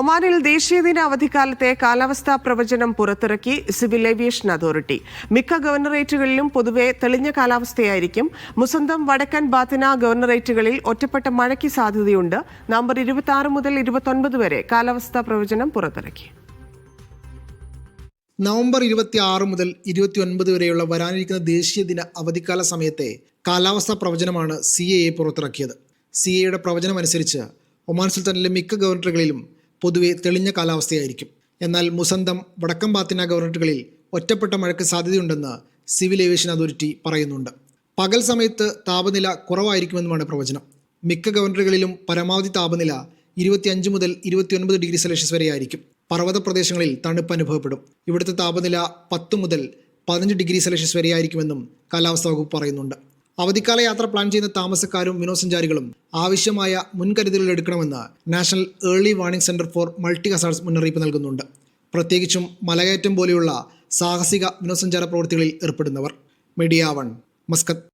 ഒമാനിൽ ദേശീയദിന അവധിക്കാലത്തെ കാലാവസ്ഥാ പ്രവചനം പുറത്തിറക്കി സിവിൽ ഏവിയേഷൻ അതോറിറ്റി. മിക്ക ഗവർണറേറ്റുകളിലും പൊതുവെ തെളിഞ്ഞ കാലാവസ്ഥയായിരിക്കും. മുസന്തം വടക്കൻ ബാത്തിന ഗവർണറേറ്റുകളിൽ ഒറ്റപ്പെട്ട മഴയ്ക്ക് സാധ്യതയുണ്ട്. നവംബർ ഇരുപത്തി മുതൽ ഇരുപത്തൊൻപത് വരെ കാലാവസ്ഥാ പ്രവചനം പുറത്തിറക്കി. നവംബർ ഇരുപത്തി ആറ് മുതൽ ഇരുപത്തി ഒൻപത് വരെയുള്ള വരാനിരിക്കുന്ന ദേശീയ ദിന അവധിക്കാല സമയത്തെ കാലാവസ്ഥാ പ്രവചനമാണ് സി എ പുറത്തിറക്കിയത്. സി എയുടെ പ്രവചനം അനുസരിച്ച് ഒമാൻ സുൽത്താനിലെ മിക്ക ഗവർണറുകളിലും പൊതുവെ തെളിഞ്ഞ കാലാവസ്ഥയായിരിക്കും. എന്നാൽ മുസന്തം വടക്കം പാത്തിന ഗവർണറുകളിൽ ഒറ്റപ്പെട്ട മഴയ്ക്ക് സാധ്യതയുണ്ടെന്ന് സിവിൽ ഏവിയേഷൻ അതോറിറ്റി പറയുന്നുണ്ട്. പകൽ സമയത്ത് താപനില കുറവായിരിക്കുമെന്നുമാണ് പ്രവചനം. മിക്ക ഗവർണറുകളിലും പരമാവധി താപനില ഇരുപത്തിയഞ്ച് മുതൽ ഇരുപത്തിയൊൻപത് ഡിഗ്രി സെൽഷ്യസ് വരെയായിരിക്കും. പർവത പ്രദേശങ്ങളിൽ തണുപ്പ് അനുഭവപ്പെടും. ഇവിടുത്തെ താപനില പത്ത് മുതൽ പതിനഞ്ച് ഡിഗ്രി സെൽഷ്യസ് വരെയായിരിക്കുമെന്നും കാലാവസ്ഥാ വകുപ്പ് പറയുന്നുണ്ട്. അവധിക്കാല യാത്ര പ്ലാൻ ചെയ്യുന്ന താമസക്കാരും വിനോദസഞ്ചാരികളും ആവശ്യമായ മുൻകരുതലുകൾ എടുക്കണമെന്ന് national early warning centre for multi hazards മുന്നറിയിപ്പ് നൽകുന്നുണ്ട്. പ്രത്യേകിച്ചും മലകയറ്റം പോലെയുള്ള സാഹസിക വിനോദസഞ്ചാര പ്രവൃത്തികളിൽ ഏർപ്പെടുന്നവർ. Media one Muscat.